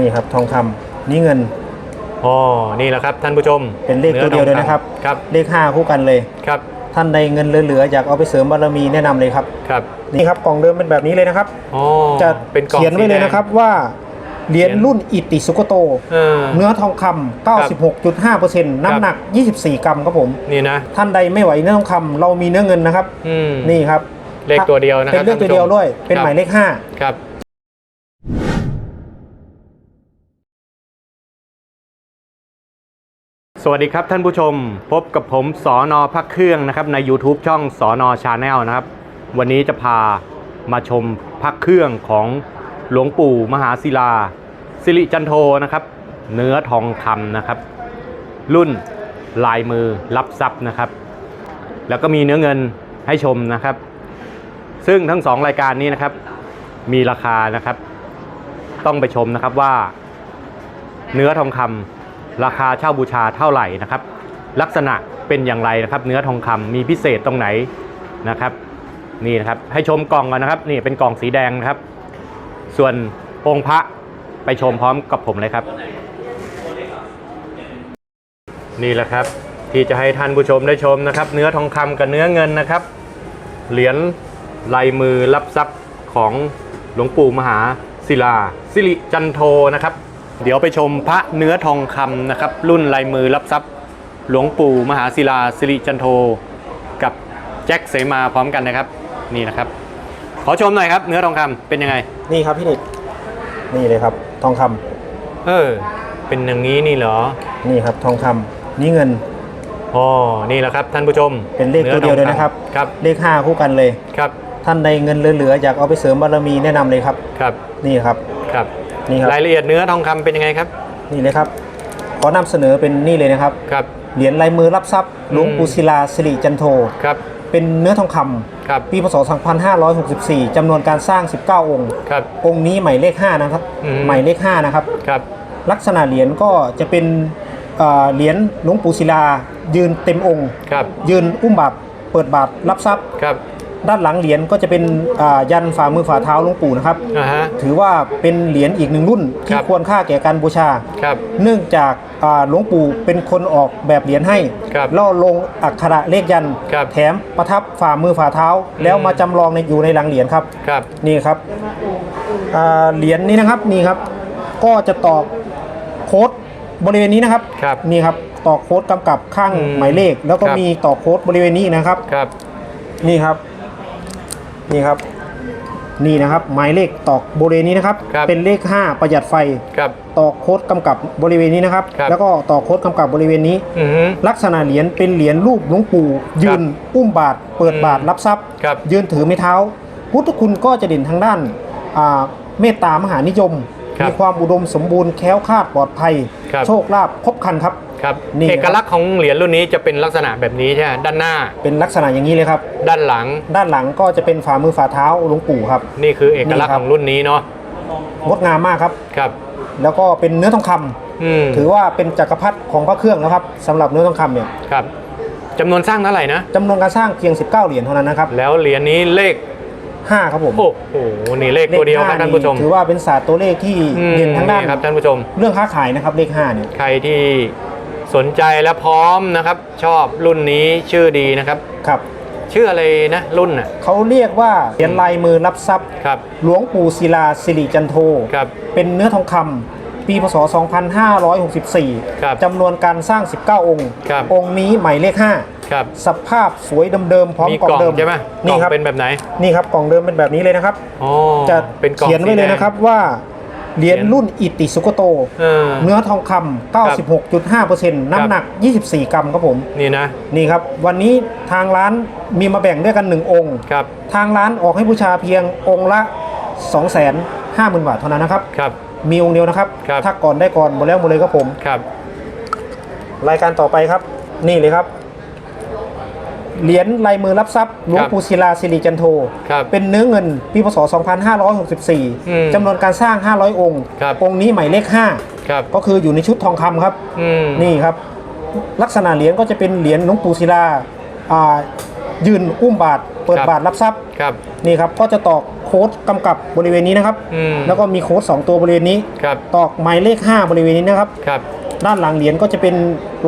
นี่ครับทองคำนี่เงินอ๋อนี่แหละครับท่านผู้ชมเป็นเลขตัวเดียวเลยนะครับครับเลขห้าคู่กันเลยครับ ท่านใดเงินเหลือๆอยากเอาไปเสริมบารมีแนะนำเลยครับครับนี่ครับกล่องเดิมเป็นแบบนี้เลยนะครับอ๋อจะเป็นกล่องเขียนไว้เลยนะครับว่าเหรียญรุ่นอิติสุโกโตเออเนื้อทองคำ96.5%น้ำหนัก 24 กรัมครับผมนี่นะท่านใดไม่ไหวเนื้อทองคำเรามีเนื้อเงินนะครับอืมนี่ครับ เลขตัวเดียวนะคเป็รับนเลขตัวเดียวด้วยเป็นหมายเลข5ครับ สวัสดีครับท่านผู้ชมพบกับผมสอนอพักเครื่องนะครับใน YouTube ช่องสอนอชาแนลนะครับ วันนี้จะพามาชมพักเครื่องของหลวงปู่มหาศิลา สิริจันโทนะครับ เนื้อทองคำนะครับ รุ่นลายมือรับทรัพย์นะครับ แล้วก็มีเนื้อเงินให้ชมนะครับ ซึ่งทั้งสองรายการนี้นะครับ มีราคานะครับ ต้องไปชมนะครับว่า เนื้อทองคำ ราคาเช่าบูชาเท่าไหร่นะครับ ลักษณะเป็นอย่างไรนะครับ เนื้อทองคำมีพิเศษตรงไหนนะครับ นี่นะครับให้ชมกล่องก่อนนะครับ นี่เป็นกล่องสีแดงนะครับ ส่วนองค์พระไปชมพร้อมกับผมเลยครับ นี่แหละครับที่จะให้ท่านผู้ชมได้ชมนะครับ เนื้อทองคำกับเนื้อเงินนะครับ เหรียญลายมือรับทรัพย์ของหลวงปู่มหาศิลาสิริจันโทนะครับ เดี๋ยวไปชมพระเนื้อทองคำนะครับ รุ่นลายมือรับทรัพย์ หลวงปู่มหาศิลาสิริจันโท กับแจ็คเสมาพร้อมกันนะครับ นี่นะครับ ขอชมหน่อยครับ เนื้อทองคำเป็นยังไง นี่ครับพี่นิดนี่เลยครับ ทองคำเออ เป็นอย่างนี้นี่เหรอนี่ครับ ทองคำนี่เงินอ๋อนี่แหละครับท่านผู้ชมเป็นเลขตัวเดียวเลยนะครับ ครับเลข5คู่กันเลย ครับท่านใดเงินเหลือๆอยากเอาไปเสริมบารมีแนะนำเลยครับ ครับนี่ครับ ครับ นี่ครับรายละเอียดเนื้อทองคำเป็นยังไงครับ นี่เลยครับขอนำเสนอเป็นนี่เลยนะครับครับเหรียญลายมือรับทรัพย์หลวงปู่ศิลาสิริจันโทครับเป็นเนื้อทองคำครับปีพศ 2564จำนวนการสร้าง 19 องค์ครับองค์นี้หมายเลข 5 นะครับอืมหมายเลข 5 นะครับครับ ลักษณะเหรียญก็จะเป็นเอ่อเหรียญหลวงปู่ศิลา ยืนเต็มองค์ครับยืนอุ้มบาตรเปิดบาตรรับทรัพย์ครับ ด้านหลังเหรียญก็จะเป็นอ่ายันฝ่ามือฝ่าเท้าหลวงปู่นะครับอ่าฮะถือว่าเป็นเหรียญอีกหนึ่งรุ่นที่ครับควรค่าแก่การบูชาครับเนื่องจากอ่าหลวงปู่เป็นคนออกแบบเหรียญให้ครับล่อลงอักขระเลขยันครับแถมประทับฝ่ามือฝ่าเท้า แล้วมาจำลองในอยู่ในหลังเหรียญครับครับนี่ครับอ่าเหรียญนี้นะครับนี่ครับ ก็จะตอกโค้ดบริเวณนี้นะครับครับนี่ครับตอกโค้ดกำกับข้างอืมหมายเลข แล้วก็ครับมีตอกโค้ดบริเวณนี้นะครับครับนี่ครับ นี่ครับ นี่นะครับ หมายเลขตอกบริเวณนี้นะครับ ครับ เป็นเลข 5 ประหยัดไฟ ครับ ตอกโค้ดกำกับบริเวณนี้นะครับ ครับ แล้วก็ตอกโค้ดกำกับบริเวณนี้ อือฮึ ลักษณะเหรียญเป็นเหรียญรูปหลวงปู่ ยืนอุ้มบาท เปิดบาทอืมรับทรัพย์ ครับยืนถือไม้เท้า พุทธคุณก็จะเด่นทางด้านอ่าเมตตามหานิยม ครับมีความอุดมสมบูรณ์แคล้วคลาดปลอดภัย ครับ โชคลาภครบครันครับ ครับนี่เอกลักษณ์ของเหรียญรุ่นนี้จะเป็นลักษณะแบบนี้ใช่ไหมด้านหน้าเป็นลักษณะอย่างนี้เลยครับ ด้านหลังด้านหลังก็จะเป็นฝ่ามือฝ่าเท้าหลวงปู่ครับ นี่คือเอกลักษนี่ครับณ์ของรุ่นนี้เนาะงดงามมากครับ ครับ แล้วก็เป็นเนื้อทองคำอืมถือว่าเป็นจักรพรรดิของพระเครื่องนะครับสำหรับเนื้อทองคำเนี่ยครับจำนวนสร้างเท่าไหร่นะ จำนวนการสร้างเพียง 19 เหรียญเท่านั้นนะครับแล้วเหรียญนี้เลข5ครับผมโอ้โหนี่เลขตัวเดียวครับลขท่านผู้ชมถือว่าเป็นศาสตร์ตัวเลขที่อืมเด่นทางด้าน ครับท่านผู้ชม เรื่องค้าขายนะครับเลข5เนี่ย ใครที่ สนใจและพร้อมนะครับ ชอบรุ่นนี้ชื่อดีนะครับ ครับ ชื่ออะไรนะรุ่นอะ เขาเรียกว่าเหรียญลายมือรับทรัพย์ครับ หลวงปู่ศิลาสิริจันโท ครับ เป็นเนื้อทองคำปีพศ2564ครับจำนวนการสร้าง 19 องค์ ครับ องค์นี้หมายเลข ครับ 5 สภาพสวยเดิมๆพร้อมมีกล่กองล่องเดิมใช่ไหมกล่นี่องครับเป็นแบบไหนนี่ครับกล่องเดิมเป็นแบบนี้เลยนะครับ อ๋อจะเป็นกล่องเขียนไว้เลยนะครับว่า เหรียญรุ่นอิติสุโกโตเออเนื้อทองคำ96.5%น้ำหนัก 24 กรัมครับผม นี่นะ นี่ครับ วันนี้ทางร้านมีมาแบ่งด้วยกัน 1 องค์ครับทางร้านออกให้บูชาเพียงองค์ละ 250,000 บาทเท่านั้นนะครับครับ มีองค์เดียวนะครับครับถ้าก่อนได้ก่อนหมดแล้วหมดเลยครับผมครับ รายการต่อไปครับ นี่เลยครับ เหรียญลายมือรับทรัพย์หลวงปู่ศิลาสิริจันโทครับเป็นเนื้อเงินปีพศอืม2564จำนวนการสร้าง 500 องค์ครับองค์นี้หมายเลขครับ5ก็คืออยู่ในชุดทองคำครับอืมนี่ครับ ลักษณะเหรียญก็จะเป็นเหรียญหลวงปู่ศิลาอ่ายืนอุ้มบาท เปิดครับบาทรับทรัพย์ครับนี่ครับก็จะตอก โค้ดกำกับบริเวณนี้นะครับ อืมแล้วก็มีโค้ดสองตัวบริเวณนี้ ครับตอกหมายเลข 5 บริเวณนี้นะครับ ครับด้านหลังเหรียญก็จะเป็น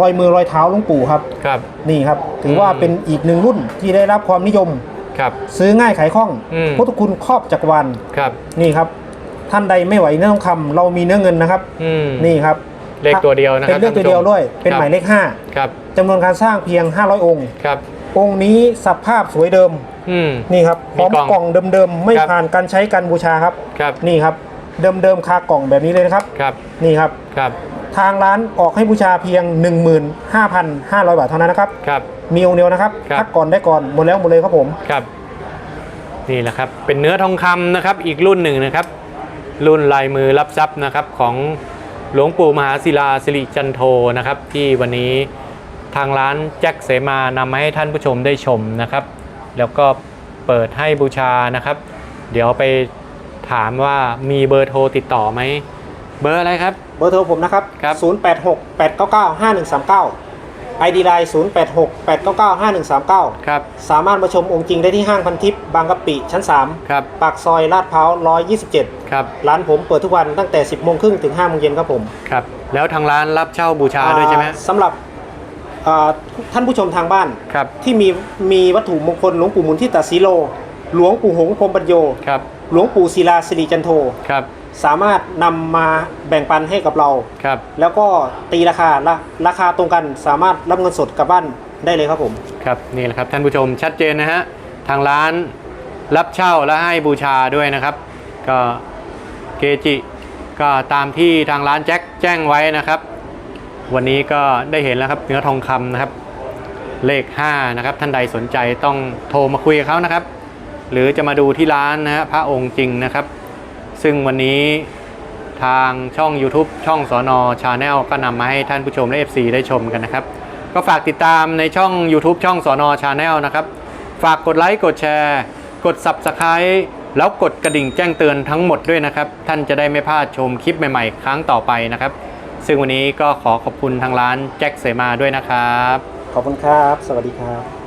รอยมือรอยเท้าหลวงปู่ครับ ครับ นี่ครับ ถือว่าอืม เป็นอีกหนึ่งรุ่นที่ได้รับความนิยม ครับ ซื้อง่ายขายคล่องอืม พุทธคุณครอบจักรวาลครับนี่ครับ ท่านใดไม่ไหวเนื้อทองคำเรามีเนื้อเงินนะครับ อืมนี่ครับเลขตัวเดียวนะครับเป็นเลขตัวเดียวด้วย เป็นหมายเลข ครับ5จำนวนการสร้างเพียง 500 องค์ ครับ องค์นี้สภาพสวยเดิม อืม นี่ครับพร้อมมีกล่องกล่องเดิมๆไม่ครับผ่านการใช้การบูชาครับ ครับ นี่ครับเดิมๆคากล่องแบบนี้เลยนะครับ ครับ นี่ครับ ครับ ทางร้านออกให้บูชาเพียง 15,500 บาทเท่านั้นนะครับ ครับ มีองค์เดียวนะครับครับ ทักก่อนได้ก่อนหมดแล้วหมดเลยครับผม ครับ นี่แหละครับ เป็นเนื้อทองคำนะครับ อีกรุ่นหนึ่งนะครับ รุ่นลายมือรับทรัพย์นะครับของหลวงปู่มหาศิลาสิริจันโทนะครับ ที่วันนี้ทางร้านแจ็คเสมานำมาให้ท่านผู้ชมได้ชมนะครับ แล้วก็เปิดให้บูชานะครับ เดี๋ยวไปถามว่ามีเบอร์โทรติดต่อไหม เบอร์อะไรครับ เบอร์โทรผมนะครับครับ 086-899-5139 ID Line 086-899-5139 ครับสามารถมาชมองค์จริงได้ที่ห้างพันทิพย์บางกะปิชั้น ครับ3 ปากซอยลาดพร้าว 127 ครับร้านผมเปิดทุกวันตั้งแต่ 10โมงครึ่งถึง5โมงเย็นครับผมครับ แล้วทางร้านรับเช่าบูชาด้วยใช่ไหม อ่าสำหรับ อ่าท่านผู้ชมทางบ้าน ครับ ที่มีมีวัตถุมงคลหลวงปู่หมุนที่ตัดสีโล หลวงปู่หงส์พรหมปัญโย ครับ หลวงปู่ศิลาสิริจันโท ครับ สามารถนำมาแบ่งปันให้กับเรา ครับ แล้วก็ตีราคาราราคาตรงกันสามารถรับเงินสดกลับบ้านได้เลยครับผม ครับนี่แหละครับท่านผู้ชมชัดเจนนะฮะทางร้านรับเช่าและให้บูชาด้วยนะครับ ก็เกจิก็ตามที่ทางร้านแจ็คแจ้งไว้นะครับ วันนี้ก็ได้เห็นแล้วครับเนื้อทองคำนะครับ เลข 5 นะครับ ท่านใดสนใจต้องโทรมาคุยกับเขานะครับ หรือจะมาดูที่ร้านนะฮะพระองค์จริงนะครับ ซึ่งวันนี้ทางช่อง YouTube ช่องสอนอชาแนลก็นำมาให้ท่านผู้ชมและ FC ได้ชมกันนะครับ ก็ฝากติดตามในช่อง YouTube ช่องสอนอชาแนลนะครับ ฝากกดไลค์กดแชร์ กด Subscribe แล้วกดกระดิ่งแจ้งเตือนทั้งหมดด้วยนะครับ ท่านจะได้ไม่พลาดชมคลิปใหม่ ๆ ครั้งต่อไปนะครับ ซึ่งวันนี้ก็ขอขอบคุณทางร้านแจ็คเสมาด้วยนะครับ ขอบคุณครับ สวัสดีครับ